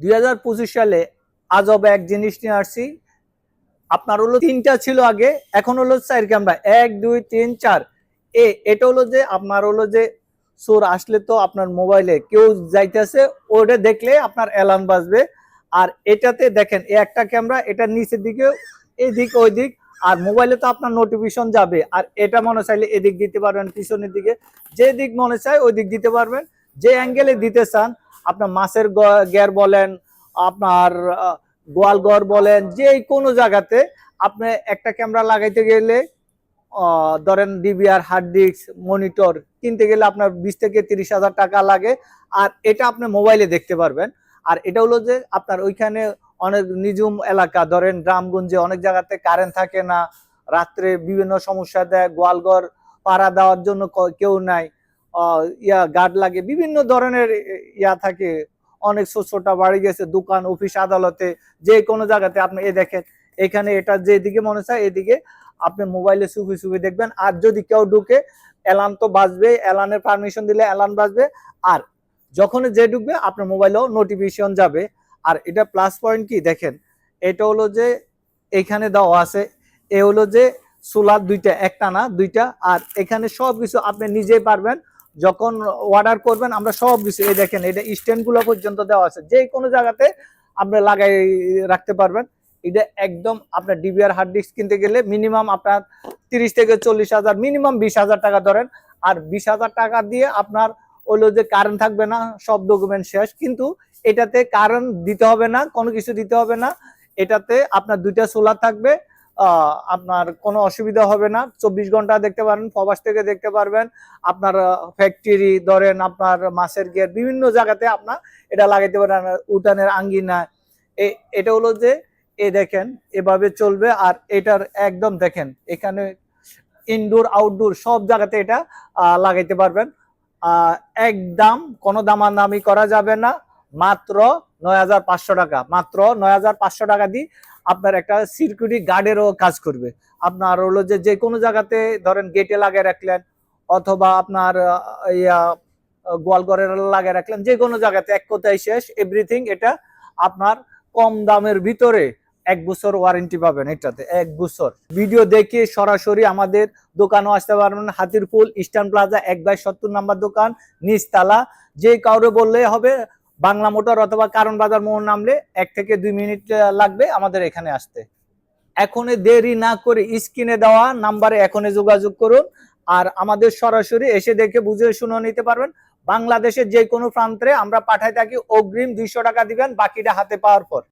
দুই হাজার পঁচিশ সালে আজব এক জিনিস নিয়ে আসছি। আপনার হলো তিনটা ছিল আগে, এখন হলো চার ক্যামেরা এক, দুই, তিন, চার। এ, এটা হলো যে আপনার হলো যে চোর আসলে তো আপনার মোবাইলে কেউ যাইতেছে ওটা দেখলে আপনার অ্যালার্ম বাজবে। আর এটাতে দেখেন, এ একটা ক্যামেরা এটা নিচের দিকে এই দিক ওই দিক আর মোবাইলে তো আপনার নোটিফিকেশন যাবে। আর এটা মনে চাইলে এদিক দিতে পারবেন, পিছনের দিকে। যে দিক মনে চায় ওই দিক দিতে পারবেন। যে অ্যাঙ্গেলে দিতে চান আপনার মাছের গ্যার বলেন, আপনার গোয়ালঘর বলেন, যে কোনো জায়গাতে আপনি একটা ক্যামেরা লাগাইতে গেলে ধরেন ডিবিআর হার্ড ডিস্ক মনিটর কিনতে গেলে আপনার বিশ থেকে তিরিশ হাজার টাকা লাগে। আর এটা আপনি মোবাইলে দেখতে পারবেন। আর এটা হলো যে আপনার ওইখানে অনেক নিজুম এলাকা, ধরেন গ্রামগঞ্জে অনেক জায়গাতে কারেন্ট থাকে না, রাত্রে বিভিন্ন সমস্যা দেয় গোয়ালঘর পাড়া দেওয়ার জন্য কেউ নাই। ইয়া গার্ড লাগে, বিভিন্ন ধরনের ইয়া থাকে। অনেক ছোট বাড়ি গেছে, দোকান অফিস আদালতে, যে কোনো জায়গাতে। আপনি এ দেখেন, এখানে এটা যেদিকে মনে চায় এদিকে আপনি মোবাইলে সুফি সুফি দেখবেন। আর যদি কেউ ঢুকে অ্যালার্ম তো বাজবে অ্যালার্মের পারমিশন দিলে অ্যালার্ম বাজবে। আর যখন যে ঢুকবে, আপনার মোবাইলেও নোটিফিকেশন যাবে। আর এটা প্লাস পয়েন্ট কি? দেখেন, এটা হলো যে এখানে দেওয়া আছে, এ হলো যে সোলার দুইটা, একটা না, দুইটা। আর এখানে সব কিছু আপনি নিজেই পারবেন। যখন অর্ডার করবেন, আমরা সব কিছু এই দেখেন এটা স্ট্যান্ডগুলো পর্যন্ত দেওয়া আছে, যে কোনো জায়গাতে আপনি লাগাই রাখতে পারবেন। এটা একদম আপনার ডিবিআর হার্ড ডিস্ক কিনতে গেলে মিনিমাম আপনার তিরিশ থেকে চল্লিশ হাজার মিনিমাম বিশ হাজার টাকা ধরেন। আর বিশ হাজার টাকা দিয়ে আপনার হলো যে কারেন্ট থাকবে না, সব ডকুমেন্ট শেষ। কিন্তু এটাতে কারেন্ট দিতে হবে না, কোনো কিছু দিতে হবে না। এটাতে আপনার দুইটা সোলার থাকবে। আপনার কোনো অসুবিধা হবে না। চব্বিশ ঘণ্টা দেখতে পারেন, প্রবাস থেকে দেখতে পারবেন। আপনার ফ্যাক্টরি ধরেন আপনার মাছের গেট বিভিন্ন জায়গাতে আপনার এটা লাগাইতে পারেন। উঠানের আঙ্গিনা, এ- এটা হলো যে, এ দেখেন, এভাবে চলবে। আর এটার একদম দেখেন, এখানে ইনডোর আউটডোর সব জায়গাতে এটা লাগাইতে পারবেন। একদম কোনো দামাদামি করা যাবে না। মাত্র নয় হাজার পাঁচশো টাকা। মাত্র নয় হাজার পাঁচশো টাকা দিয়ে আপনার একটা সিকিউরিটি গার্ডেরও কাজ করবে। আপনার হলো যে যে কোনো জায়গাতে ধরেন গেটে লাগিয়ে রাখলেন, অথবা আপনার ইয়া গোয়ালঘরের লাগিয়ে রাখলেন যে কোনো জায়গাতে এক কথায় শেষ এভরিথিং এটা আপনার কম দামের ভিতরে এক বছর ওয়ারেন্টি পাবেন এটাতে, এক বছর। ভিডিও দেখে সরাসরি আমাদের দোকানও আসতে পারবেন, হাতিরপুল ইস্টার্ন প্লাজা এক বাই সত্তর নাম্বার দোকান, নিচতলা। যে কাউরে বললে হবে বাংলা মোটর অথবা কারণ বাজার মোড় নামলে এক থেকে দুই মিনিট লাগবে আমাদের এখানে আসতে। এখনই দেরি না করে স্ক্রিনে দেওয়া নাম্বারে এখনই যোগাযোগ করুন আর আমাদের সরাসরি এসে দেখে বুঝে শুনে নিতে পারবেন। বাংলাদেশের যে কোনো প্রান্তে আমরা পাঠাই থাকি অগ্রিম দুইশো টাকা দিবেন, বাকিটা হাতে পাওয়ার পর।